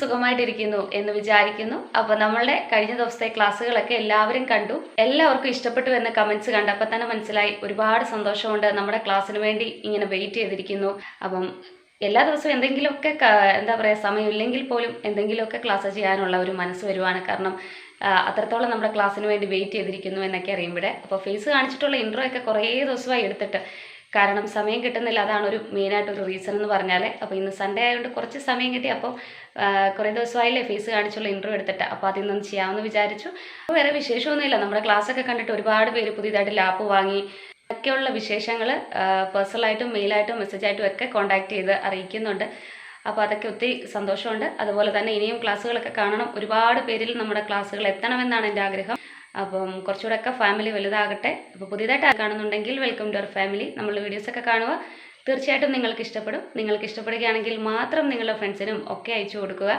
സുഖമായിട്ടിരിക്കുന്നു എന്ന് വിചാരിക്കുന്നു. അപ്പോൾ നമ്മളുടെ കഴിഞ്ഞ ദിവസത്തെ ക്ലാസ്സുകളൊക്കെ എല്ലാവരും കണ്ടു. എല്ലാവർക്കും ഇഷ്ടപ്പെട്ടു എന്ന കമൻസ് കണ്ടപ്പോൾ തന്നെ മനസ്സിലായി ഒരുപാട് സന്തോഷമുണ്ട് നമ്മുടെ ക്ലാസ്സിന് വേണ്ടി ഇങ്ങനെ വെയിറ്റ് ചെയ്തിരിക്കുന്നു. അപ്പം എല്ലാ ദിവസവും എന്തെങ്കിലുമൊക്കെ എന്താ പറയുക സമയമില്ലെങ്കിൽ പോലും എന്തെങ്കിലുമൊക്കെ ക്ലാസ് ചെയ്യാനുള്ള ഒരു മനസ്സ് വരുവാണ്. കാരണം അത്രത്തോളം നമ്മുടെ ക്ലാസ്സിന് വേണ്ടി വെയിറ്റ് ചെയ്തിരിക്കുന്നു എന്നൊക്കെ അറിയുമ്പോഴേ. അപ്പോൾ ഫേസ് കാണിച്ചിട്ടുള്ള ഇൻട്രോ ഒക്കെ കുറേ ദിവസമായി എടുത്തിട്ട് കാരണം സമയം കിട്ടുന്നില്ല അതാണ് ഒരു മെയിനായിട്ടൊരു റീസൺ എന്ന് പറഞ്ഞാൽ അപ്പോൾ ഇന്ന് സൺഡേ ആയതുകൊണ്ട് കുറച്ച് സമയം കിട്ടി അപ്പോൾ കുറേ ദിവസമായില്ലേ ഫേസ് കാണിച്ചുള്ള ഇന്റർവ്യൂ എടുത്തിട്ട്. അപ്പോൾ അതിൽ നിന്നും ചെയ്യാമെന്ന് വിചാരിച്ചു. അപ്പോൾ വേറെ വിശേഷമൊന്നുമില്ല. നമ്മുടെ ക്ലാസ്സൊക്കെ കണ്ടിട്ട് ഒരുപാട് പേര് പുതിയതായിട്ട് ലാപ്പ് വാങ്ങി ഒക്കെയുള്ള വിശേഷങ്ങൾ പേഴ്സണലായിട്ടും മെയിലായിട്ടും മെസ്സേജായിട്ടും ഒക്കെ കോൺടാക്ട് ചെയ്ത് അറിയിക്കുന്നുണ്ട്. അപ്പോൾ അതൊക്കെ ഒത്തിരി സന്തോഷമുണ്ട്. അതുപോലെ തന്നെ ഇനിയും ക്ലാസ്സുകളൊക്കെ കാണണം. ഒരുപാട് പേരിൽ നമ്മുടെ ക്ലാസ്സുകൾ എത്തണമെന്നാണ് എന്റെ ആഗ്രഹം. അപ്പം കുറച്ചുകൂടെയൊക്കെ ഫാമിലി വലുതാകട്ടെ. അപ്പോൾ പുതിയതായിട്ട് കാണുന്നുണ്ടെങ്കിൽ വെൽക്കം ടു അവർ ഫാമിലി നമ്മൾ വീഡിയോസൊക്കെ കാണുക. തീർച്ചയായിട്ടും നിങ്ങൾക്ക് ഇഷ്ടപ്പെടും. നിങ്ങൾക്ക് ഇഷ്ടപ്പെടുകയാണെങ്കിൽ മാത്രം നിങ്ങളുടെ ഫ്രണ്ട്സിനും ഒക്കെ അയച്ചു കൊടുക്കുക.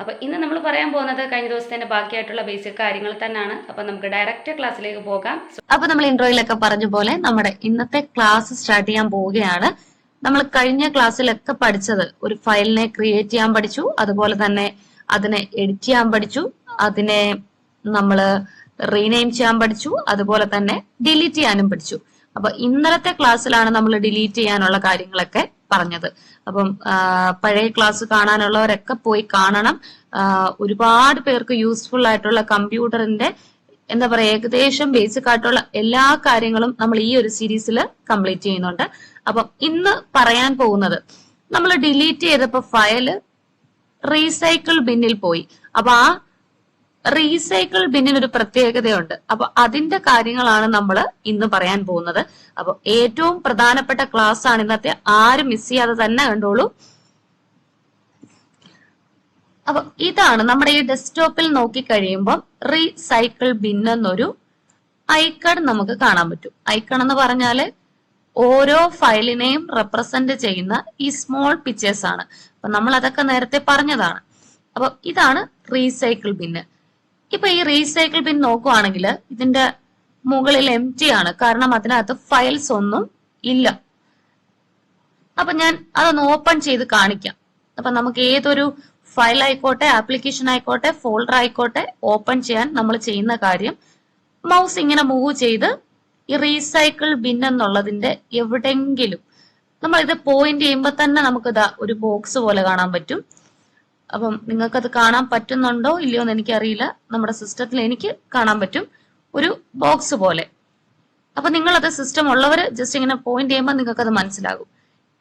അപ്പോൾ ഇന്ന് നമ്മൾ പറയാൻ പോകുന്നത് കഴിഞ്ഞ ദിവസത്തിന്റെ ബാക്കിയായിട്ടുള്ള ബേസിക് കാര്യങ്ങൾ തന്നെയാണ്. അപ്പോൾ നമുക്ക് ഡയറക്റ്റ് ക്ലാസ്സിലേക്ക് പോകാം. അപ്പോൾ നമ്മൾ ഇൻട്രോയിലൊക്കെ പറഞ്ഞ പോലെ നമ്മുടെ ഇന്നത്തെ ക്ലാസ് സ്റ്റാർട്ട് ചെയ്യാൻ പോവുകയാണ്. നമ്മൾ കഴിഞ്ഞ ക്ലാസ്സിലൊക്കെ പഠിച്ചത് ഒരു ഫയലിനെ ക്രിയേറ്റ് ചെയ്യാൻ പഠിച്ചു. അതുപോലെ തന്നെ അതിനെ എഡിറ്റ് ചെയ്യാൻ പഠിച്ചു. അതിനെ നമ്മൾ റീനെയിം ചെയ്യാൻ പഠിച്ചു. അതുപോലെ തന്നെ ഡിലീറ്റ് ചെയ്യാനും പഠിച്ചു. അപ്പൊ ഇന്നലത്തെ ക്ലാസ്സിലാണ് നമ്മൾ ഡിലീറ്റ് ചെയ്യാനുള്ള കാര്യങ്ങളൊക്കെ പറഞ്ഞത്. അപ്പം പഴയ ക്ലാസ് കാണാനുള്ളവരൊക്കെ പോയി കാണണം. ഒരുപാട് പേർക്ക് യൂസ്ഫുൾ ആയിട്ടുള്ള കമ്പ്യൂട്ടറിന്റെ എന്താ പറയാ ഏകദേശം ബേസിക് ആയിട്ടുള്ള എല്ലാ കാര്യങ്ങളും നമ്മൾ ഈ ഒരു സീരീസിൽ കംപ്ലീറ്റ് ചെയ്യുന്നുണ്ട്. അപ്പം ഇന്ന് പറയാൻ പോകുന്നത് നമ്മൾ ഡിലീറ്റ് ചെയ്തപ്പോ ഫയൽ റീസൈക്കിൾ ബിന്നിൽ പോയി. അപ്പൊ ആ റീസൈക്കിൾ ബിന്നിന് ഒരു പ്രത്യേകതയുണ്ട്. അപ്പൊ അതിന്റെ കാര്യങ്ങളാണ് നമ്മൾ ഇന്ന് പറയാൻ പോകുന്നത്. അപ്പൊ ഏറ്റവും പ്രധാനപ്പെട്ട ക്ലാസ് ആണ് ഇന്നത്തെ. ആരും മിസ് ചെയ്യാതെ തന്നെ കണ്ടോളൂ. അപ്പൊ ഇതാണ് നമ്മുടെ ഈ ഡെസ്ക്ടോപ്പിൽ നോക്കി കഴിയുമ്പോൾ റീസൈക്കിൾ ബിൻ എന്നൊരു ഐക്കൺ നമുക്ക് കാണാൻ പറ്റും. ഐക്കൺ എന്ന് പറഞ്ഞാൽ ഓരോ ഫയലിനെയും റെപ്രസെന്റ് ചെയ്യുന്ന ഈ സ്മോൾ പിക്ചേഴ്സ് ആണ്. അപ്പൊ നമ്മൾ അതൊക്കെ നേരത്തെ പറഞ്ഞതാണ്. അപ്പൊ ഇതാണ് റീസൈക്കിൾ ബിന്ന് ഇപ്പൊ ഈ റീസൈക്കിൾ ബിൻ നോക്കുവാണെങ്കിൽ ഇതിന്റെ മുകളിൽ എം ടി ആണ്. കാരണം അതിനകത്ത് ഫയൽസ് ഒന്നും ഇല്ല. അപ്പൊ ഞാൻ അതൊന്ന് ഓപ്പൺ ചെയ്ത് കാണിക്കാം. അപ്പൊ നമുക്ക് ഏതൊരു ഫയൽ ആയിക്കോട്ടെ ആപ്ലിക്കേഷൻ ആയിക്കോട്ടെ ഫോൾഡർ ആയിക്കോട്ടെ ഓപ്പൺ ചെയ്യാൻ നമ്മൾ ചെയ്യുന്ന കാര്യം മൗസ് ഇങ്ങനെ മൂവ് ചെയ്ത് ഈ റീസൈക്കിൾ ബിൻ എന്നുള്ളതിന്റെ എവിടെങ്കിലും നമ്മൾ ഇത് പോയിന്റ് ചെയ്യുമ്പോൾ തന്നെ നമുക്ക് ഒരു ബോക്സ് പോലെ കാണാൻ പറ്റും. അപ്പം നിങ്ങൾക്കത് കാണാൻ പറ്റുന്നുണ്ടോ ഇല്ലയോ എന്ന് എനിക്കറിയില്ല. നമ്മുടെ സിസ്റ്റത്തിൽ എനിക്ക് കാണാൻ പറ്റും. ഒരു ബോക്സ് പോലെ. അപ്പൊ നിങ്ങളത് സിസ്റ്റം ഉള്ളവർ ജസ്റ്റ് ഇങ്ങനെ പോയിന്റ് ചെയ്യുമ്പോൾ അത് മനസ്സിലാകും.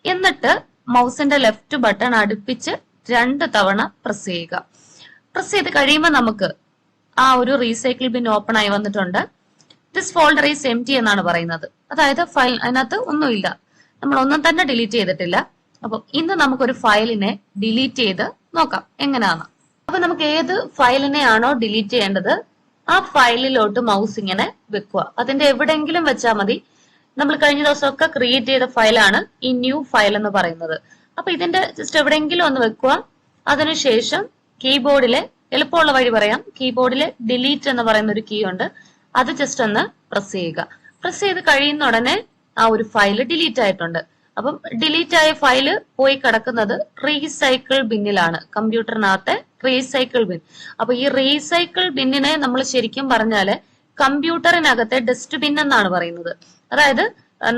എന്നിട്ട് മൗസിന്റെ ലെഫ്റ്റ് ബട്ടൺ അടുപ്പിച്ച് രണ്ട് തവണ പ്രസ് ചെയ്യുക. പ്രസ് ചെയ്ത് കഴിയുമ്പോൾ നമുക്ക് ആ ഒരു റീസൈക്കിൾ ബിൻ ഓപ്പൺ ആയി വന്നിട്ടുണ്ട്. This folder is M T എന്നാണ് പറയുന്നത്. അതായത് ഫയൽ അതിനകത്ത് ഒന്നുമില്ല. നമ്മൾ ഒന്നും തന്നെ ഡിലീറ്റ് ചെയ്തിട്ടില്ല. അപ്പൊ ഇന്ന് നമുക്കൊരു ഫയലിനെ ഡിലീറ്റ് ചെയ്ത് നോക്കാം. എങ്ങനെയാണ്? അപ്പൊ നമുക്ക് ഏത് ഫയലിനെയാണോ ഡിലീറ്റ് ചെയ്യേണ്ടത് ആ ഫയലിലോട്ട് മൗസ് ഇങ്ങനെ വെക്കുക. അതിന്റെ എവിടെയെങ്കിലും വെച്ചാൽ മതി. നമ്മൾ കഴിഞ്ഞ ദിവസമൊക്കെ ക്രിയേറ്റ് ചെയ്ത ഫയലാണ് ഈ ന്യൂ ഫയൽ എന്ന് പറയുന്നത്. അപ്പൊ ഇതിന്റെ ജസ്റ്റ് എവിടെയെങ്കിലും ഒന്ന് വെക്കുക. അതിനുശേഷം കീബോർഡിലെ എളുപ്പമുള്ള വഴി പറയാം. കീബോർഡിലെ ഡിലീറ്റ് എന്ന് പറയുന്ന ഒരു കീ ഉണ്ട്. അത് ജസ്റ്റ് ഒന്ന് പ്രസ് ചെയ്യുക. പ്രസ് ചെയ്ത് കഴിയുന്ന ഉടനെ ആ ഒരു ഫയൽ ഡിലീറ്റ് ആയിട്ടുണ്ട്. അപ്പം ഡിലീറ്റ് ആയ ഫയൽ പോയി കിടക്കുന്നത് റീസൈക്കിൾ ബിന്നിലാണ് കമ്പ്യൂട്ടറിനകത്തെ റീസൈക്കിൾ ബിൻ അപ്പൊ ഈ റീസൈക്കിൾ ബിന്നിനെ നമ്മൾ ശരിക്കും പറഞ്ഞാൽ കമ്പ്യൂട്ടറിനകത്തെ ഡസ്റ്റ്ബിൻ എന്നാണ് പറയുന്നത്. അതായത്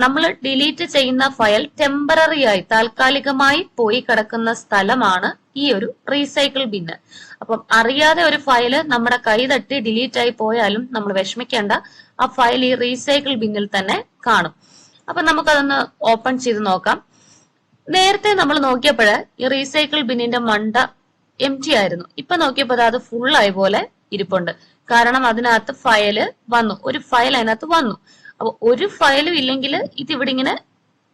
നമ്മൾ ഡിലീറ്റ് ചെയ്യുന്ന ഫയൽ ടെമ്പററി ആയി താൽക്കാലികമായി പോയി കിടക്കുന്ന സ്ഥലമാണ് ഈ ഒരു റീസൈക്കിൾ ബിന്ന് അപ്പം അറിയാതെ ഒരു ഫയൽ നമ്മുടെ കൈ തട്ടി ഡിലീറ്റ് ആയി പോയാലും നമ്മൾ വിഷമിക്കേണ്ട ആ ഫയൽ ഈ റീസൈക്കിൾ ബിന്നിൽ തന്നെ കാണും. അപ്പൊ നമുക്കതൊന്ന് ഓപ്പൺ ചെയ്ത് നോക്കാം. നേരത്തെ നമ്മൾ നോക്കിയപ്പോൾ ഈ റീസൈക്കിൾ ബിന്നിന്റെ മണ്ട എം ടി ആയിരുന്നു. ഇപ്പൊ നോക്കിയപ്പോൾ അത് ഫുൾ ആയ പോലെ ഇരിപ്പുണ്ട്. കാരണം അതിനകത്ത് ഫയൽ വന്നു. ഒരു ഫയൽ അതിനകത്ത് വന്നു. അപ്പൊ ഒരു ഫയലും ഇല്ലെങ്കിൽ ഇത് ഇവിടെ ഇങ്ങനെ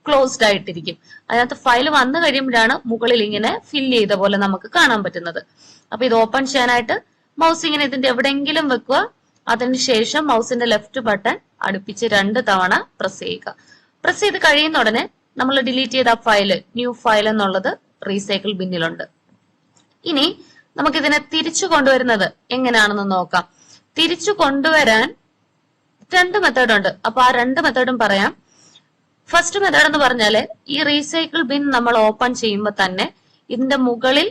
ക്ലോസ്ഡ് ആയിട്ടിരിക്കും. അതിനകത്ത് ഫയൽ വന്നു കഴിയുമ്പോഴാണ് മുകളിൽ ഇങ്ങനെ ഫില്ല് ചെയ്ത പോലെ നമുക്ക് കാണാൻ പറ്റുന്നത്. അപ്പൊ ഇത് ഓപ്പൺ ചെയ്യാനായിട്ട് മൗസ് ഇങ്ങനെ ഇതിന്റെ എവിടെയെങ്കിലും വെക്കുക. അതിനുശേഷം മൗസിന്റെ ലെഫ്റ്റ് ബട്ടൺ അടുപ്പിച്ച് രണ്ട് തവണ പ്രസ് ചെയ്യുക. പ്രസ് ചെയ്ത് കഴിയുന്ന ഉടനെ നമ്മൾ ഡിലീറ്റ് ചെയ്ത ഫയൽ ന്യൂ ഫയൽ എന്നുള്ളത് റീസൈക്കിൾ ബിന്നിലുണ്ട്. ഇനി നമുക്കിതിനെ തിരിച്ചു കൊണ്ടുവരുന്നത് എങ്ങനെയാണെന്ന് നോക്കാം. തിരിച്ചു കൊണ്ടുവരാൻ രണ്ട് മെത്തേഡ് ഉണ്ട്. അപ്പൊ ആ രണ്ട് മെത്തേഡും പറയാം. ഫസ്റ്റ് മെത്തേഡ് എന്ന് പറഞ്ഞാൽ ഈ റീസൈക്കിൾ ബിൻ നമ്മൾ ഓപ്പൺ ചെയ്യുമ്പോൾ തന്നെ ഇതിന്റെ മുകളിൽ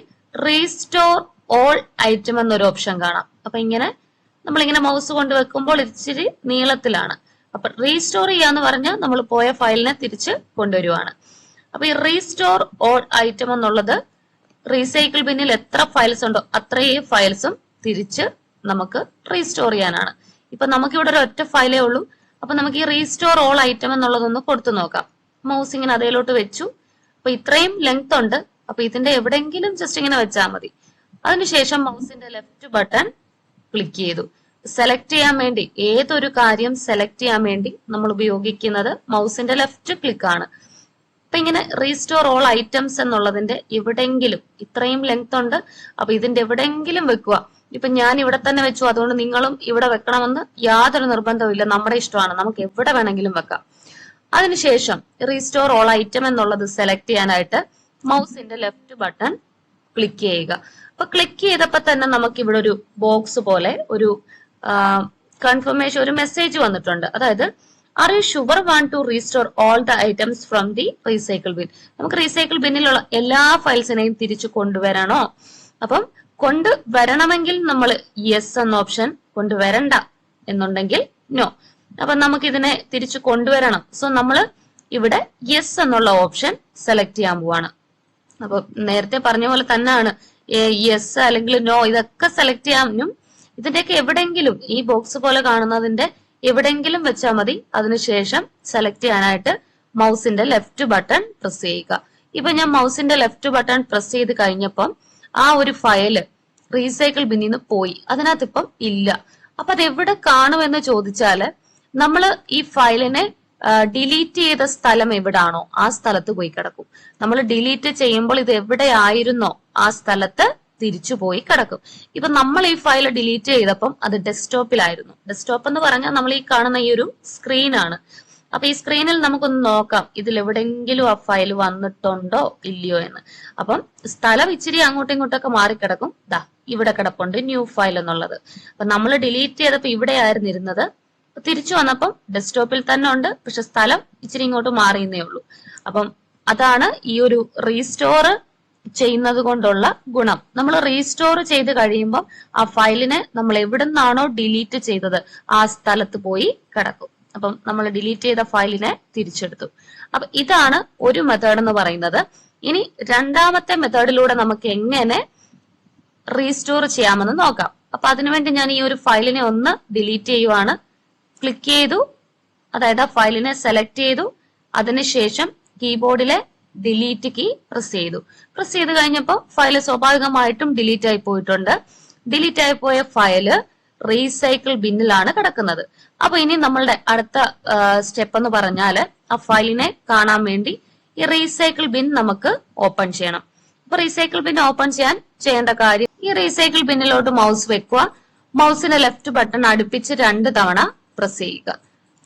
റീസ്റ്റോർ ഓൾ ഐറ്റം എന്നൊരു ഓപ്ഷൻ കാണാം. അപ്പൊ ഇങ്ങനെ നമ്മളിങ്ങനെ മൗസ് കൊണ്ട് വെക്കുമ്പോൾ ഇച്ചിരി നീളത്തിലാണ്. അപ്പൊ റീസ്റ്റോർ ചെയ്യാന്ന് പറഞ്ഞാൽ നമ്മൾ പോയ ഫയലിനെ തിരിച്ച് കൊണ്ടുവരുവാണ്. അപ്പൊ ഈ റീസ്റ്റോർ ഓൾ ഐറ്റം എന്നുള്ളത് റീസൈക്കിൾ ബിന്നിൽ എത്ര ഫയൽസ് ഉണ്ടോ അത്രയും ഫയൽസും തിരിച്ച് നമുക്ക് റീസ്റ്റോർ ചെയ്യാനാണ്. ഇപ്പൊ നമുക്ക് ഇവിടെ ഒരു ഒറ്റ ഫയലേ ഉള്ളൂ. അപ്പൊ നമുക്ക് ഈ റീസ്റ്റോർ ഓൾ ഐറ്റം എന്നുള്ളതൊന്ന് കൊടുത്തു നോക്കാം. മൗസ് ഇങ്ങനെ അതേലോട്ട് വെച്ചു. അപ്പൊ ഇത്രയും ലെങ്ത് ഉണ്ട്. അപ്പൊ ഇതിന്റെ എവിടെയെങ്കിലും ജസ്റ്റ് ഇങ്ങനെ വെച്ചാൽ മതി. അതിനുശേഷം മൗസിന്റെ ലെഫ്റ്റ് ബട്ടൺ ക്ലിക്ക് ചെയ്തു. സെലക്ട് ചെയ്യാൻ വേണ്ടി ഏതൊരു കാര്യം സെലക്ട് ചെയ്യാൻ വേണ്ടി നമ്മൾ ഉപയോഗിക്കുന്നത് മൗസിന്റെ ലെഫ്റ്റ് ക്ലിക്ക് ആണ്. അപ്പൊ ഇങ്ങനെ റീസ്റ്റോർ ഓൾ ഐറ്റംസ് എന്നുള്ളതിന്റെ എവിടെങ്കിലും ഇത്രയും ലെങ്ത് ഉണ്ട് അപ്പൊ ഇതിന്റെ എവിടെങ്കിലും വെക്കുക. ഇപ്പൊ ഞാൻ ഇവിടെ തന്നെ വെച്ചു അതുകൊണ്ട് നിങ്ങളും ഇവിടെ വെക്കണമെന്ന് യാതൊരു നിർബന്ധവും നമ്മുടെ ഇഷ്ടമാണ്. നമുക്ക് എവിടെ വേണമെങ്കിലും വെക്കാം. അതിനുശേഷം റീസ്റ്റോർ ഓൾ ഐറ്റം എന്നുള്ളത് സെലക്ട് ചെയ്യാനായിട്ട് മൗസിന്റെ ലെഫ്റ്റ് ബട്ടൺ ക്ലിക്ക് ചെയ്യുക. അപ്പൊ ക്ലിക്ക് ചെയ്തപ്പോ തന്നെ നമുക്ക് ഇവിടെ ഒരു ബോക്സ് പോലെ ഒരു കൺഫർമേഷൻ ഒരു മെസ്സേജ് വന്നിട്ടുണ്ട്. അതായത് are you sure want to restore all the items from the recycle bin നമുക്ക് റീസൈക്കിൾ ബിന്നിലുള്ള എല്ലാ ഫയൽസിനെയും തിരിച്ചു കൊണ്ടുവരണോ? അപ്പം കൊണ്ടുവരണമെങ്കിൽ നമ്മൾ യെസ് എന്ന ഓപ്ഷൻ കൊണ്ടുവരണ്ട എന്നുണ്ടെങ്കിൽ നോ അപ്പൊ നമുക്ക് ഇതിനെ തിരിച്ചു കൊണ്ടുവരണം. സോ നമ്മൾ ഇവിടെ യെസ് എന്നുള്ള ഓപ്ഷൻ സെലക്ട് ചെയ്യാൻ പോവാണ്. അപ്പൊ നേരത്തെ പറഞ്ഞ പോലെ തന്നെയാണ് യെസ് അല്ലെങ്കിൽ നോ ഇതൊക്കെ സെലക്ട് ചെയ്യാനും ഇതിന്റെയൊക്കെ എവിടെങ്കിലും ഈ ബോക്സ് പോലെ കാണുന്നതിന്റെ എവിടെങ്കിലും വെച്ചാൽ മതി. അതിനുശേഷം സെലക്ട് ചെയ്യാനായിട്ട് മൗസിന്റെ ലെഫ്റ്റ് ബട്ടൺ പ്രസ് ചെയ്യുക. ഇപ്പൊ ഞാൻ മൗസിന്റെ ലെഫ്റ്റ് ബട്ടൺ പ്രസ് ചെയ്ത് കഴിഞ്ഞപ്പം ആ ഒരു ഫയൽ റീസൈക്കിൾ ബിന്നിൽ നിന്ന് പോയി. അതിനകത്ത് ഇപ്പം ഇല്ല. അപ്പൊ അത് എവിടെ കാണുമെന്ന് ചോദിച്ചാൽ നമ്മൾ ഈ ഫയലിനെ ഡിലീറ്റ് ചെയ്ത സ്ഥലം എവിടാണോ ആ സ്ഥലത്ത് പോയി കിടക്കും. നമ്മൾ ഡിലീറ്റ് ചെയ്യുമ്പോൾ ഇത് എവിടെയായിരുന്നോ ആ സ്ഥലത്ത് തിരിച്ചു പോയി കിടക്കും. ഇപ്പൊ നമ്മൾ ഈ ഫയൽ ഡിലീറ്റ് ചെയ്തപ്പം അത് ഡെസ്ക്ടോപ്പിലായിരുന്നു ഡെസ്ക്ടോപ്പ് എന്ന് പറഞ്ഞാൽ നമ്മൾ ഈ കാണുന്ന ഈ ഒരു സ്ക്രീനാണ് അപ്പൊ ഈ സ്ക്രീനിൽ നമുക്കൊന്ന് നോക്കാം ഇതിൽ എവിടെയെങ്കിലും ആ ഫയൽ വന്നിട്ടുണ്ടോ ഇല്ലയോ എന്ന്. അപ്പം സ്ഥലം ഇച്ചിരി അങ്ങോട്ടും ഇങ്ങോട്ടൊക്കെ മാറിക്കിടക്കും. ദാ ഇവിടെ കിടപ്പുണ്ട് ന്യൂ ഫയൽ എന്നുള്ളത്. അപ്പൊ നമ്മൾ ഡിലീറ്റ് ചെയ്തപ്പോ ഇവിടെ ആയിരുന്നു ഇരുന്നത്. തിരിച്ചു വന്നപ്പം ഡെസ്ക്ടോപ്പിൽ തന്നെ ഉണ്ട് പക്ഷെ സ്ഥലം ഇച്ചിരി ഇങ്ങോട്ട് മാറിയെന്നേ ഉള്ളൂ. അപ്പം അതാണ് ഈ ഒരു റീസ്റ്റോർ ചെയ്യുന്നത് കൊണ്ടുള്ള ഗുണം. നമ്മൾ റീസ്റ്റോർ ചെയ്ത് കഴിയുമ്പോൾ ആ ഫയലിനെ നമ്മൾ എവിടുന്നാണോ ഡിലീറ്റ് ചെയ്തത് ആ സ്ഥലത്ത് പോയി കിടക്കും. അപ്പം നമ്മൾ ഡിലീറ്റ് ചെയ്ത ഫയലിനെ തിരിച്ചെടുത്തു. അപ്പൊ ഇതാണ് ഒരു മെത്തേഡ് എന്ന് പറയുന്നത്. ഇനി രണ്ടാമത്തെ മെത്തേഡിലൂടെ നമുക്ക് എങ്ങനെ റീസ്റ്റോർ ചെയ്യാമെന്ന് നോക്കാം. അപ്പൊ അതിനുവേണ്ടി ഞാൻ ഈ ഒരു ഫയലിനെ ഒന്ന് ഡിലീറ്റ് ചെയ്യുവാണ്. ക്ലിക്ക് ചെയ്തു. അതായത് ആ ഫയലിനെ സെലക്ട് ചെയ്തു. അതിനുശേഷം കീബോർഡിലെ ഡിലീറ്റ് കീ പ്രസ് ചെയ്തു. പ്രസ് ചെയ്ത് കഴിഞ്ഞപ്പോൾ ഫയൽ സ്വാഭാവികമായിട്ടും ഡിലീറ്റ് ആയി പോയിട്ടുണ്ട്. ഡിലീറ്റ് ആയി പോയ ഫയൽ റീസൈക്കിൾ ബിന്നിലാണ് കിടക്കുന്നത്. അപ്പൊ ഇനി നമ്മളുടെ അടുത്ത സ്റ്റെപ്പ് എന്ന് പറഞ്ഞാൽ ആ ഫയലിനെ കാണാൻ വേണ്ടി ഈ റീസൈക്കിൾ ബിൻ നമുക്ക് ഓപ്പൺ ചെയ്യണം. അപ്പൊ റീസൈക്കിൾ ബിൻ ഓപ്പൺ ചെയ്യാൻ ചെയ്യേണ്ട കാര്യം ഈ റീസൈക്കിൾ ബിന്നിലോട്ട് മൗസ് വെക്കുക. മൗസിന്റെ ലെഫ്റ്റ് ബട്ടൺ അടുപ്പിച്ച് രണ്ട് തവണ പ്രസ് ചെയ്യുക.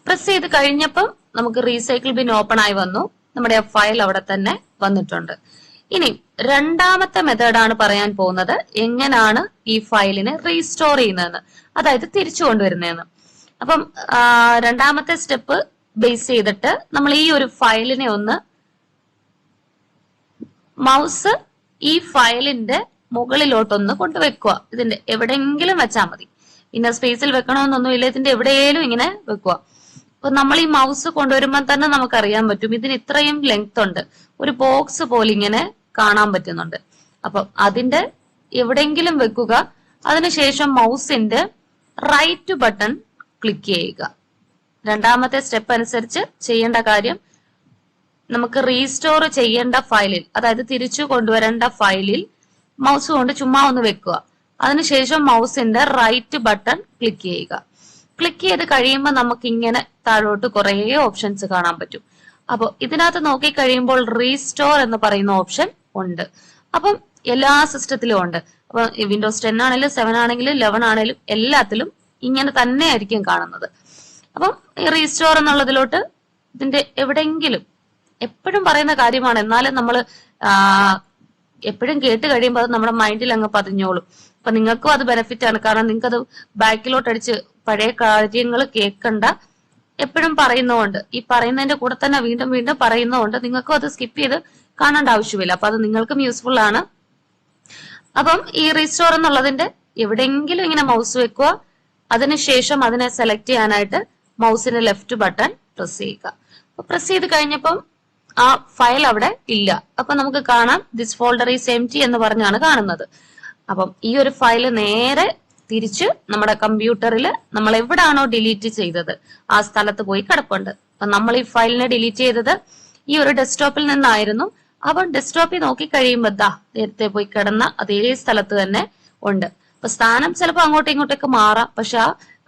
പ്രസ് ചെയ്ത് കഴിഞ്ഞപ്പം നമുക്ക് റീസൈക്കിൾ ബിൻ ഓപ്പൺ ആയി വന്നു. നമ്മുടെ ഫയൽ അവിടെ തന്നെ വന്നിട്ടുണ്ട്. ഇനി രണ്ടാമത്തെ മെത്തേഡാണ് പറയാൻ പോകുന്നത്. എങ്ങനെയാണ് ഈ ഫയലിനെ റീസ്റ്റോർ ചെയ്യുന്നതെന്ന്. അതായത് തിരിച്ചു കൊണ്ടുവരുന്നതെന്ന്. അപ്പം രണ്ടാമത്തെ സ്റ്റെപ്പ് ബേസ് ചെയ്തിട്ട് നമ്മൾ ഈ ഒരു ഫയലിനെ ഒന്ന് മൗസ് ഈ ഫയലിന്റെ മുകളിലോട്ടൊന്ന് കൊണ്ടുവെക്കുക. ഇതിന്റെ എവിടെയെങ്കിലും വെച്ചാൽ മതി. ഇന്ന സ്പേസിൽ വെക്കണമെന്നൊന്നുമില്ല. ഇതിന്റെ എവിടെയെങ്കിലും ഇങ്ങനെ വെക്കുക. അപ്പൊ നമ്മൾ ഈ മൗസ് കൊണ്ടുവരുമ്പോൾ തന്നെ നമുക്കറിയാൻ പറ്റും. ഇതിന് ഇത്രയും ലെങ്ത് ഉണ്ട്. ഒരു ബോക്സ് പോലെ ഇങ്ങനെ കാണാൻ പറ്റുന്നുണ്ട്. അപ്പൊ അതിന്റെ എവിടെയെങ്കിലും വെക്കുക. അതിനുശേഷം മൗസിന്റെ റൈറ്റ് ബട്ടൺ ക്ലിക്ക് ചെയ്യുക. രണ്ടാമത്തെ സ്റ്റെപ്പ് അനുസരിച്ച് ചെയ്യേണ്ട കാര്യം നമുക്ക് റീസ്റ്റോർ ചെയ്യേണ്ട ഫയലിൽ അതായത് തിരിച്ചു കൊണ്ടുവരേണ്ട ഫയലിൽ മൗസ് കൊണ്ട് ചുമ്മാ ഒന്ന് വെക്കുക. അതിനുശേഷം മൗസിന്റെ റൈറ്റ് ബട്ടൺ ക്ലിക്ക് ചെയ്യുക. ക്ലിക്ക് ചെയ്ത് കഴിയുമ്പോൾ നമുക്ക് ഇങ്ങനെ താഴോട്ട് കുറേ ഓപ്ഷൻസ് കാണാൻ പറ്റും. അപ്പോൾ ഇതിനകത്ത് നോക്കി കഴിയുമ്പോൾ റീസ്റ്റോർ എന്ന് പറയുന്ന ഓപ്ഷൻ ഉണ്ട്. അപ്പം എല്ലാ സിസ്റ്റത്തിലും ഉണ്ട്. അപ്പൊ വിൻഡോസ് ടെൻ ആണെങ്കിലും സെവൻ ആണെങ്കിലും ലെവൻ ആണെങ്കിലും എല്ലാത്തിലും ഇങ്ങനെ തന്നെ ആയിരിക്കും കാണുന്നത്. അപ്പം റീസ്റ്റോർ എന്നുള്ളതിലോട്ട് ഇതിന്റെ എവിടെയെങ്കിലും എപ്പോഴും പറയുന്ന കാര്യമാണ് എന്നാലും നമ്മൾ എപ്പോഴും കേട്ട് കഴിയുമ്പോൾ അത് നമ്മുടെ മൈൻഡിൽ അങ്ങ് പതിഞ്ഞോളും. അപ്പൊ നിങ്ങൾക്കും അത് ബെനിഫിറ്റ് ആണ്. കാരണം നിങ്ങൾക്ക് അത് ബാക്കിലോട്ട് അടിച്ച് പഴയ കാര്യങ്ങൾ കേൾക്കണ്ട എപ്പോഴും പറയുന്നതുകൊണ്ട് ഈ പറയുന്നതിന്റെ കൂടെ തന്നെ വീണ്ടും വീണ്ടും പറയുന്നതുകൊണ്ട് നിങ്ങൾക്കും അത് സ്കിപ്പ് ചെയ്ത് കാണേണ്ട ആവശ്യമില്ല. അപ്പൊ അത് നിങ്ങൾക്കും യൂസ്ഫുൾ ആണ്. അപ്പം ഈ റീസ്റ്റോർ എന്നുള്ളതിന്റെ എവിടെയെങ്കിലും ഇങ്ങനെ മൗസ് വെക്കുക. അതിനുശേഷം അതിനെ സെലക്ട് ചെയ്യാനായിട്ട് മൗസിന്റെ ലെഫ്റ്റ് ബട്ടൺ പ്രസ് ചെയ്യുക. അപ്പൊ പ്രസ് ചെയ്ത് കഴിഞ്ഞപ്പം ആ ഫയൽ അവിടെ ഇല്ല. അപ്പൊ നമുക്ക് കാണാം this folder is M T എന്ന് പറഞ്ഞാണ് കാണുന്നത്. അപ്പം ഈ ഒരു ഫയൽ നേരെ തിരിച്ച് നമ്മുടെ കമ്പ്യൂട്ടറിൽ നമ്മൾ എവിടാണോ ഡിലീറ്റ് ചെയ്തത് ആ സ്ഥലത്ത് പോയി കിടപ്പുണ്ട്. അപ്പൊ നമ്മൾ ഈ ഫയലിനെ ഡിലീറ്റ് ചെയ്തത് ഈ ഒരു ഡെസ്ക്ടോപ്പിൽ നിന്നായിരുന്നു. അപ്പൊ ഡെസ്ക്ടോപ്പിൽ നോക്കി കഴിയുമ്പോൾ ദാ നേരത്തെ പോയി കിടന്ന അതേ സ്ഥലത്ത് തന്നെ ഉണ്ട്. അപ്പൊ സ്ഥാനം ചിലപ്പോൾ അങ്ങോട്ടും ഇങ്ങോട്ടൊക്കെ മാറാം. പക്ഷെ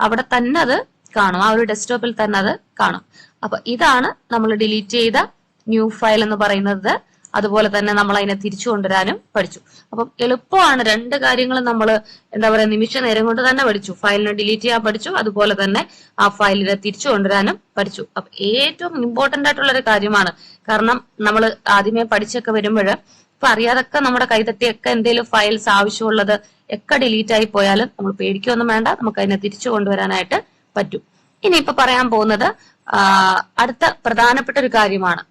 അവിടെ തന്നെ അത് കാണും. ആ ഒരു ഡെസ്ക്ടോപ്പിൽ തന്നെ അത് കാണും. അപ്പൊ ഇതാണ് നമ്മൾ ഡിലീറ്റ് ചെയ്ത ന്യൂ ഫയൽ എന്ന് പറയുന്നത്. അതുപോലെ തന്നെ നമ്മൾ അതിനെ തിരിച്ചു കൊണ്ടുവരാനും പഠിച്ചു. അപ്പം എളുപ്പമാണ് രണ്ട് കാര്യങ്ങൾ നമ്മൾ എന്താ പറയുക നിമിഷ നേരം കൊണ്ട് തന്നെ പഠിച്ചു. ഫയലിനെ ഡിലീറ്റ് ചെയ്യാൻ പഠിച്ചു. അതുപോലെ തന്നെ ആ ഫയലിനെ തിരിച്ചു കൊണ്ടുവരാനും പഠിച്ചു. അപ്പൊ ഏറ്റവും ഇമ്പോർട്ടന്റ് ആയിട്ടുള്ള ഒരു കാര്യമാണ്. കാരണം നമ്മൾ ആദ്യമേ പഠിച്ചൊക്കെ വരുമ്പോൾ ഇപ്പൊ അറിയാതൊക്കെ നമ്മുടെ കൈതട്ടിയൊക്കെ എന്തെങ്കിലും ഫയൽസ് ആവശ്യമുള്ളത് ഒക്കെ ഡിലീറ്റ് ആയി പോയാലും നമ്മൾ പേടിക്കൊന്നും വേണ്ട. നമുക്ക് അതിനെ തിരിച്ചു കൊണ്ടുവരാനായിട്ട് പറ്റും. ഇനി ഇപ്പൊ പറയാൻ പോകുന്നത് അടുത്ത പ്രധാനപ്പെട്ട ഒരു കാര്യമാണ്.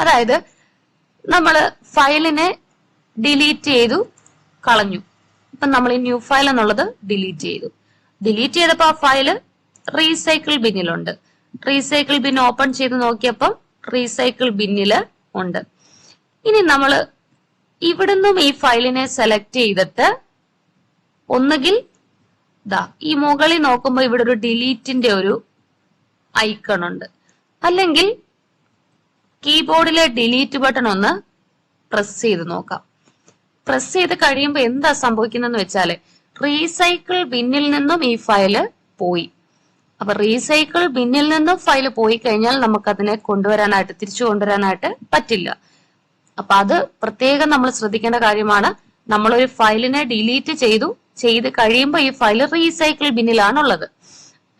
അതായത് നമ്മൾ ഫയലിനെ ഡിലീറ്റ് ചെയ്തു കളഞ്ഞു. ഇപ്പൊ നമ്മൾ ഈ ന്യൂ ഫയൽ എന്നുള്ളത് ഡിലീറ്റ് ചെയ്തു. ഡിലീറ്റ് ചെയ്തപ്പോൾ ആ ഫയൽ റീസൈക്കിൾ ബിന്നിലുണ്ട്. റീസൈക്കിൾ ബിൻ ഓപ്പൺ ചെയ്ത് നോക്കിയപ്പം റീസൈക്കിൾ ബിന്നിൽ ഉണ്ട്. ഇനി നമ്മൾ ഇവിടുന്നും ഈ ഫയലിനെ സെലക്ട് ചെയ്തിട്ട് ഒന്നുകിൽ ദാ ഈ മുകളിൽ നോക്കുമ്പോൾ ഇവിടെ ഒരു ഡിലീറ്റിന്റെ ഒരു ഐക്കൺ ഉണ്ട് അല്ലെങ്കിൽ കീബോർഡിലെ ഡിലീറ്റ് ബട്ടൺ ഒന്ന് പ്രസ് ചെയ്ത് നോക്കാം. പ്രസ് ചെയ്ത് കഴിയുമ്പോൾ എന്താ സംഭവിക്കുന്നതെന്ന് വെച്ചാൽ റീസൈക്കിൾ ബിന്നിൽ നിന്നും ഈ ഫയൽ പോയി. അപ്പൊ റീസൈക്കിൾ ബിന്നിൽ നിന്നും ഫയൽ പോയി കഴിഞ്ഞാൽ നമുക്കതിനെ കൊണ്ടുവരാനായിട്ട് തിരിച്ചു കൊണ്ടുവരാനായിട്ട് പറ്റില്ല. അപ്പൊ അത് പ്രത്യേകം നമ്മൾ ശ്രദ്ധിക്കേണ്ട കാര്യമാണ്. നമ്മളൊരു ഫയലിനെ ഡിലീറ്റ് ചെയ്തു ചെയ്ത് കഴിയുമ്പോൾ ഈ ഫയൽ റീസൈക്കിൾ ബിന്നിലാണുള്ളത്.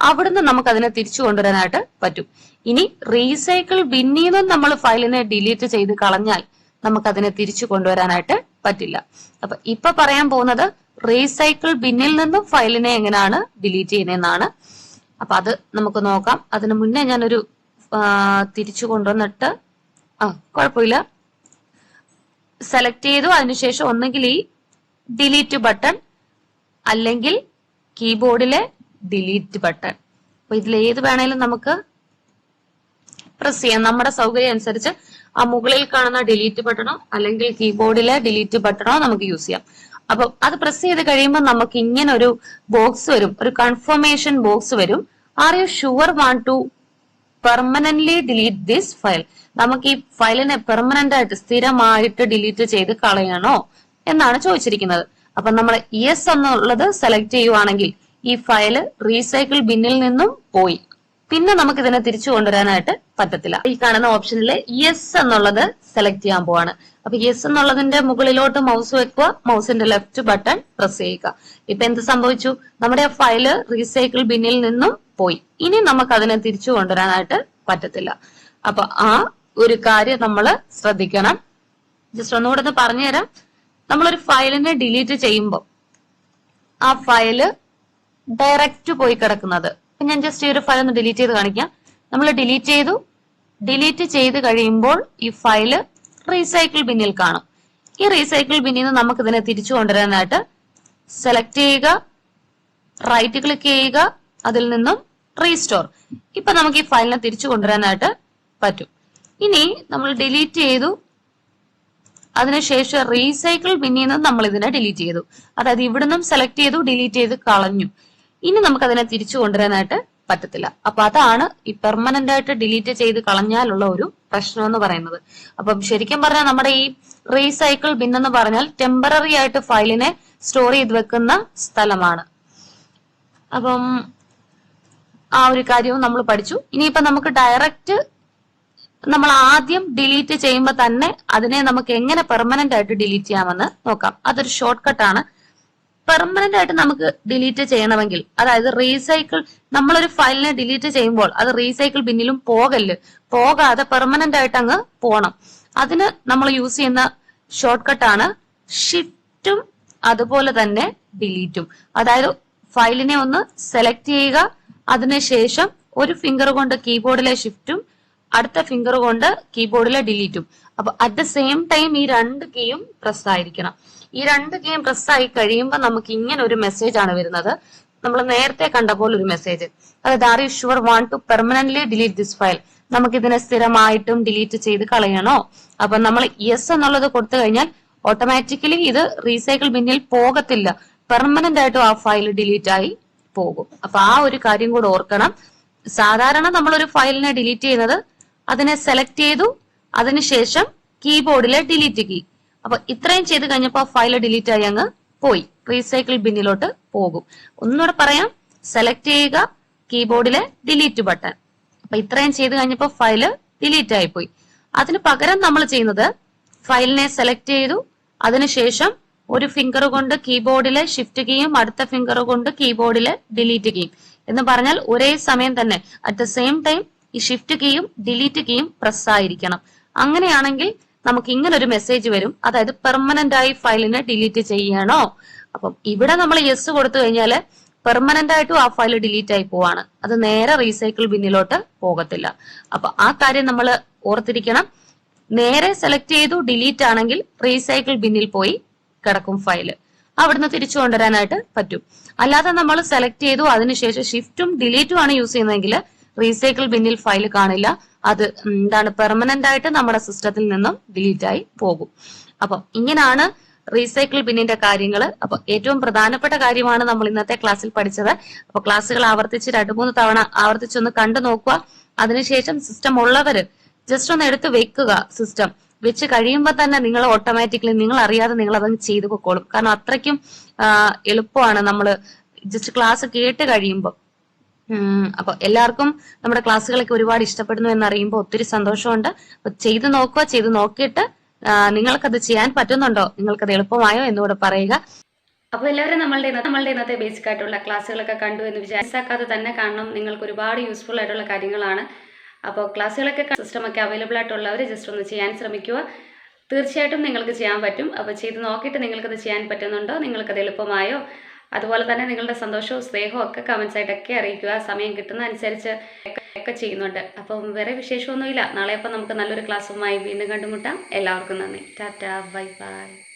അവിടുന്ന് നമുക്ക് അതിനെ തിരിച്ചു കൊണ്ടുവരാനായിട്ട് പറ്റും. ഇനി റീസൈക്കിൾ ബിന്നിൽ നിന്നും നമ്മൾ ഫയലിനെ ഡിലീറ്റ് ചെയ്ത് കളഞ്ഞാൽ നമുക്ക് അതിനെ തിരിച്ചു കൊണ്ടുവരാനായിട്ട് പറ്റില്ല. അപ്പൊ ഇപ്പൊ പറയാൻ പോകുന്നത് റീസൈക്കിൾ ബിന്നിൽ നിന്നും ഫയലിനെ എങ്ങനെയാണ് ഡിലീറ്റ് ചെയ്യുന്നതെന്നാണ്. അപ്പൊ അത് നമുക്ക് നോക്കാം. അതിനു മുന്നേ ഞാനൊരു തിരിച്ചു കൊണ്ടുവന്നിട്ട് ആ കുഴപ്പമില്ല. സെലക്ട് ചെയ്തു. അതിനുശേഷം ഒന്നുകിൽ ഈ ഡിലീറ്റ് ബട്ടൺ അല്ലെങ്കിൽ കീബോർഡിലെ ഡിലീറ്റ് ബട്ടൺ അപ്പൊ ഇതിൽ ഏത് വേണേലും നമുക്ക് പ്രസ് ചെയ്യാം. നമ്മുടെ സൗകര്യം അനുസരിച്ച് ആ മുകളിൽ കാണുന്ന ഡിലീറ്റ് ബട്ടണോ അല്ലെങ്കിൽ കീബോർഡിലെ ഡിലീറ്റ് ബട്ടണോ നമുക്ക് യൂസ് ചെയ്യാം. അപ്പൊ അത് പ്രസ് ചെയ്ത് കഴിയുമ്പോൾ നമുക്ക് ഇങ്ങനെ ഒരു ബോക്സ് വരും. ഒരു കൺഫർമേഷൻ ബോക്സ് വരും. Are you sure want to permanently delete this file നമുക്ക് ഈ ഫയലിനെ പെർമനന്റ് ആയിട്ട് സ്ഥിരമായിട്ട് ഡിലീറ്റ് ചെയ്ത് കളയണോ? എന്നാണ് ചോദിച്ചിരിക്കുന്നത്. അപ്പൊ നമ്മൾ യെസ് എന്നുള്ളത് സെലക്ട് ചെയ്യുവാണെങ്കിൽ ഈ ഫയൽ റീസൈക്കിൾ ബിന്നിൽ നിന്നും പോയി. പിന്നെ നമുക്ക് ഇതിനെ തിരിച്ചു കൊണ്ടുവരാനായിട്ട് പറ്റത്തില്ല. ഈ കാണുന്ന ഓപ്ഷനിൽ യെസ് എന്നുള്ളത് സെലക്ട് ചെയ്യാൻ പോവാണ്. അപ്പൊ യെസ് എന്നുള്ളതിന്റെ മുകളിലോട്ട് മൗസ് വെക്കുക മൗസിന്റെ ലെഫ്റ്റ് ബട്ടൺ പ്രസ് ചെയ്യുക. ഇപ്പൊ എന്ത് സംഭവിച്ചു? നമ്മുടെ ആ ഫയൽ റീസൈക്കിൾ ബിന്നിൽ നിന്നും പോയി. ഇനി നമുക്ക് അതിനെ തിരിച്ചു കൊണ്ടുവരാനായിട്ട് പറ്റത്തില്ല. അപ്പൊ ആ ഒരു കാര്യം നമ്മൾ ശ്രദ്ധിക്കണം. ജസ്റ്റ് ഒന്നുകൂടെ ഒന്ന് പറഞ്ഞുതരാം. നമ്മളൊരു ഫയലിനെ ഡിലീറ്റ് ചെയ്യുമ്പോൾ ആ ഫയൽ ഡയറക്റ്റ് പോയി കിടക്കുന്നത്. ഞാൻ ജസ്റ്റ് ഈ ഒരു ഫയൽ ഒന്ന് ഡിലീറ്റ് ചെയ്ത് കാണിക്കാം. നമ്മൾ ഡിലീറ്റ് ചെയ്തു. ഡിലീറ്റ് ചെയ്ത് കഴിയുമ്പോൾ ഈ ഫയൽ റീസൈക്കിൾ ബിന്നിൽ കാണും. ഈ റീസൈക്കിൾ ബിന്നിൽ നിന്ന് നമുക്ക് ഇതിനെ തിരിച്ചു കൊണ്ടുവരാനായിട്ട് സെലക്ട് ചെയ്യുക റൈറ്റ് ക്ലിക്ക് ചെയ്യുക അതിൽ നിന്നും റീസ്റ്റോർ ഇപ്പൊ നമുക്ക് ഈ ഫയലിനെ തിരിച്ചു കൊണ്ടുവരാനായിട്ട് പറ്റും. ഇനി നമ്മൾ ഡിലീറ്റ് ചെയ്തു. അതിനുശേഷം റീസൈക്കിൾ ബിന്നിൽ നിന്ന് നമ്മൾ ഇതിനെ ഡിലീറ്റ് ചെയ്തു. അതായത് ഇവിടുന്നും സെലക്ട് ചെയ്തു ഡിലീറ്റ് ചെയ്ത് കളഞ്ഞു. ഇനി നമുക്ക് അതിനെ തിരിച്ചു കൊണ്ടുവരാനായിട്ട് പറ്റത്തില്ല. അപ്പൊ അതാണ് ഈ പെർമനന്റ് ആയിട്ട് ഡിലീറ്റ് ചെയ്ത് കളഞ്ഞാലുള്ള ഒരു പ്രശ്നം എന്ന് പറയുന്നത്. അപ്പം ശരിക്കും പറഞ്ഞാൽ നമ്മുടെ ഈ റീസൈക്കിൾ ബിൻ എന്ന് പറഞ്ഞാൽ ടെമ്പററി ആയിട്ട് ഫയലിനെ സ്റ്റോർ ചെയ്ത് വെക്കുന്ന സ്ഥലമാണ്. അപ്പം ആ ഒരു കാര്യവും നമ്മൾ പഠിച്ചു. ഇനിയിപ്പോ നമുക്ക് ഡയറക്റ്റ് നമ്മൾ ആദ്യം ഡിലീറ്റ് ചെയ്യുമ്പോൾ തന്നെ അതിനെ നമുക്ക് എങ്ങനെ പെർമനന്റ് ആയിട്ട് ഡിലീറ്റ് ചെയ്യാമെന്ന് നോക്കാം. അതൊരു ഷോർട്ട് കട്ടാണ് പെർമനന്റ് ആയിട്ട് നമുക്ക് ഡിലീറ്റ് ചെയ്യണമെങ്കിൽ അതായത് റീസൈക്കിൾ നമ്മളൊരു ഫയലിനെ ഡിലീറ്റ് ചെയ്യുമ്പോൾ അത് റീസൈക്കിൾ ബിന്നിലും പോകല്ല്. പോകാതെ പെർമനന്റ് ആയിട്ട് അങ്ങ് പോണം. അതിന് നമ്മൾ യൂസ് ചെയ്യുന്ന ഷോർട്ട് കട്ടാണ് ഷിഫ്റ്റും അതുപോലെ തന്നെ ഡിലീറ്റും അതായത് ഫയലിനെ ഒന്ന് സെലക്ട് ചെയ്യുക അതിനുശേഷം ഒരു ഫിംഗർ കൊണ്ട് കീബോർഡിലെ ഷിഫ്റ്റും അടുത്ത ഫിംഗർ കൊണ്ട് കീബോർഡിലെ ഡിലീറ്റും അപ്പൊ അറ്റ് ദ സെയിം ടൈം ഈ രണ്ട് കീയും പ്രസ് ആയിരിക്കണം. ഈ രണ്ട് കീയും പ്രസ് ആയി കഴിയുമ്പോൾ നമുക്ക് ഇങ്ങനെ ഒരു മെസ്സേജ് ആണ് വരുന്നത്. നമ്മൾ നേരത്തെ കണ്ട പോലെ ഒരു മെസ്സേജ് അതായത് are you sure want to permanently delete this file നമുക്ക് ഇതിനെ സ്ഥിരമായിട്ടും ഡിലീറ്റ് ചെയ്ത് കളയണോ? അപ്പൊ നമ്മൾ യെസ് എന്നുള്ളത് കൊടുത്തു കഴിഞ്ഞാൽ ഓട്ടോമാറ്റിക്കലി ഇത് റീസൈക്കിൾ ബിന്നിൽ പോകത്തില്ല. പെർമനന്റ് ആയിട്ടും ആ ഫയൽ ഡിലീറ്റ് ആയി പോകും. അപ്പൊ ആ ഒരു കാര്യം കൂടെ ഓർക്കണം. സാധാരണ നമ്മൾ ഒരു ഫയലിനെ ഡിലീറ്റ് ചെയ്യുന്നത് അതിനെ സെലക്ട് ചെയ്തു അതിനുശേഷം കീബോർഡിലെ ഡിലീറ്റ് കീ. അപ്പൊ ഇത്രയും ചെയ്ത് കഴിഞ്ഞപ്പോൾ ഫയൽ ഡിലീറ്റ് ആയി അങ്ങ് പോയി. റീസൈക്കിൾ ബിന്നിലോട്ട് പോകും. ഒന്നുകൂടെ പറയാം. സെലക്ട് ചെയ്യുക കീബോർഡിലെ ഡിലീറ്റ് ബട്ടൺ. അപ്പൊ ഇത്രയും ചെയ്ത് കഴിഞ്ഞപ്പോൾ ഫയൽ ഡിലീറ്റ് ആയി പോയി അതിന് പകരം നമ്മൾ ചെയ്യുന്നത് ഫയലിനെ സെലക്ട് ചെയ്തു. അതിനുശേഷം ഒരു ഫിംഗർ കൊണ്ട് കീബോർഡിലെ ഷിഫ്റ്റ് കീയും അടുത്ത ഫിംഗർ കൊണ്ട് കീബോർഡിലെ ഡിലീറ്റ് കീയും. എന്ന് പറഞ്ഞാൽ ഒരേ സമയം തന്നെ. അറ്റ് ദ സെയിം ടൈം ഈ ഷിഫ്റ്റ് കീയും ഡിലീറ്റ് കീയും പ്രസ് ആയിരിക്കണം അങ്ങനെയാണെങ്കിൽ നമുക്ക് ഇങ്ങനെ ഒരു മെസ്സേജ് വരും. അതായത് പെർമനന്റ് ആയി ഫയലിനെ ഡിലീറ്റ് ചെയ്യണോ? അപ്പം ഇവിടെ നമ്മൾ യെസ് കൊടുത്തു കഴിഞ്ഞാൽ പെർമനന്റ് ആയിട്ടും ആ ഫയൽ ഡിലീറ്റ് ആയി പോവാണ്. അത് നേരെ റീസൈക്കിൾ ബിന്നിലോട്ട് പോകത്തില്ല. അപ്പൊ ആ കാര്യം നമ്മൾ ഓർത്തിരിക്കണം. നേരെ സെലക്ട് ചെയ്തു ഡിലീറ്റ് ആണെങ്കിൽ റീസൈക്കിൾ ബിന്നിൽ പോയി കിടക്കും ഫയൽ അവിടുന്ന് തിരിച്ചു കൊണ്ടുവരാനായിട്ട് പറ്റും. അല്ലാതെ നമ്മൾ സെലക്ട് ചെയ്തു അതിനുശേഷം ഷിഫ്റ്റും ഡിലീറ്റും ആണ് യൂസ് ചെയ്യുന്നതെങ്കിൽ റീസൈക്കിൾ ബിന്നിൽ ഫയൽ കാണില്ല. അത് എന്താണ് പെർമനന്റ് ആയിട്ട് നമ്മുടെ സിസ്റ്റത്തിൽ നിന്നും ഡിലീറ്റ് ആയി പോകും. അപ്പം ഇങ്ങനെയാണ് റീസൈക്കിൾ ബിന്നിന്റെ കാര്യങ്ങൾ അപ്പൊ ഏറ്റവും പ്രധാനപ്പെട്ട കാര്യമാണ് നമ്മൾ ഇന്നത്തെ ക്ലാസ്സിൽ പഠിച്ചത്. അപ്പൊ ക്ലാസ്സുകൾ ആവർത്തിച്ച് രണ്ടു മൂന്ന് തവണ ആവർത്തിച്ചൊന്ന് കണ്ടു നോക്കുക. അതിനുശേഷം സിസ്റ്റം ഉള്ളവര് ജസ്റ്റ് ഒന്ന് എടുത്ത് വെക്കുക സിസ്റ്റം വെച്ച് കഴിയുമ്പോൾ തന്നെ നിങ്ങൾ ഓട്ടോമാറ്റിക്കലി നിങ്ങൾ അറിയാതെ നിങ്ങൾ അതങ്ങ് ചെയ്തു പൊക്കോളും. കാരണം അത്രയ്ക്കും എളുപ്പമാണ് നമ്മൾ ജസ്റ്റ് ക്ലാസ് കേട്ട് കഴിയുമ്പോൾ അപ്പൊ എല്ലാവർക്കും നമ്മുടെ ക്ലാസ്സുകളൊക്കെ ഒരുപാട് ഇഷ്ടപ്പെടുന്നു എന്ന് അറിയുമ്പോൾ ഒത്തിരി സന്തോഷമുണ്ട്. അപ്പൊ ചെയ്ത് നോക്കുക ചെയ്ത് നോക്കിയിട്ട് നിങ്ങൾക്കത് ചെയ്യാൻ പറ്റുന്നുണ്ടോ? നിങ്ങൾക്കത് എളുപ്പമായോ എന്നുകൂടെ പറയുക. അപ്പൊ എല്ലാവരും നമ്മളുടെ നമ്മളുടെ ഇന്നത്തെ ബേസിക് ആയിട്ടുള്ള ക്ലാസ്സുകളൊക്കെ കണ്ടു എന്ന് വിചാരിച്ചാക്കാതെ തന്നെ കാണണം. നിങ്ങൾക്ക് ഒരുപാട് യൂസ്ഫുൾ ആയിട്ടുള്ള കാര്യങ്ങളാണ്. അപ്പോൾ ക്ലാസ്സുകളൊക്കെ സിസ്റ്റമൊക്കെ അവൈലബിൾ ആയിട്ടുള്ളവർ ജസ്റ്റ് ഒന്ന് ചെയ്യാൻ ശ്രമിക്കുക. തീർച്ചയായിട്ടും നിങ്ങൾക്ക് ചെയ്യാൻ പറ്റും. അപ്പോൾ ചെയ്ത് നോക്കിയിട്ട് നിങ്ങൾക്കത് ചെയ്യാൻ പറ്റുന്നുണ്ടോ? നിങ്ങൾക്കത് എളുപ്പമായോ? അതുപോലെ തന്നെ നിങ്ങളുടെ സന്തോഷവും സ്നേഹവും ഒക്കെ കമൻസ് ആയിട്ടൊക്കെ അറിയിക്കുക. സമയം കിട്ടുന്ന അനുസരിച്ച് ഒക്കെ ചെയ്യുന്നുണ്ട്. അപ്പം വേറെ വിശേഷമൊന്നുമില്ല. നാളെ അപ്പം നമുക്ക് നല്ലൊരു ക്ലാസ്സുമായി വീണ്ടും കണ്ടുമുട്ടാം. എല്ലാവർക്കും നന്ദി. ടാറ്റ. Bye bye.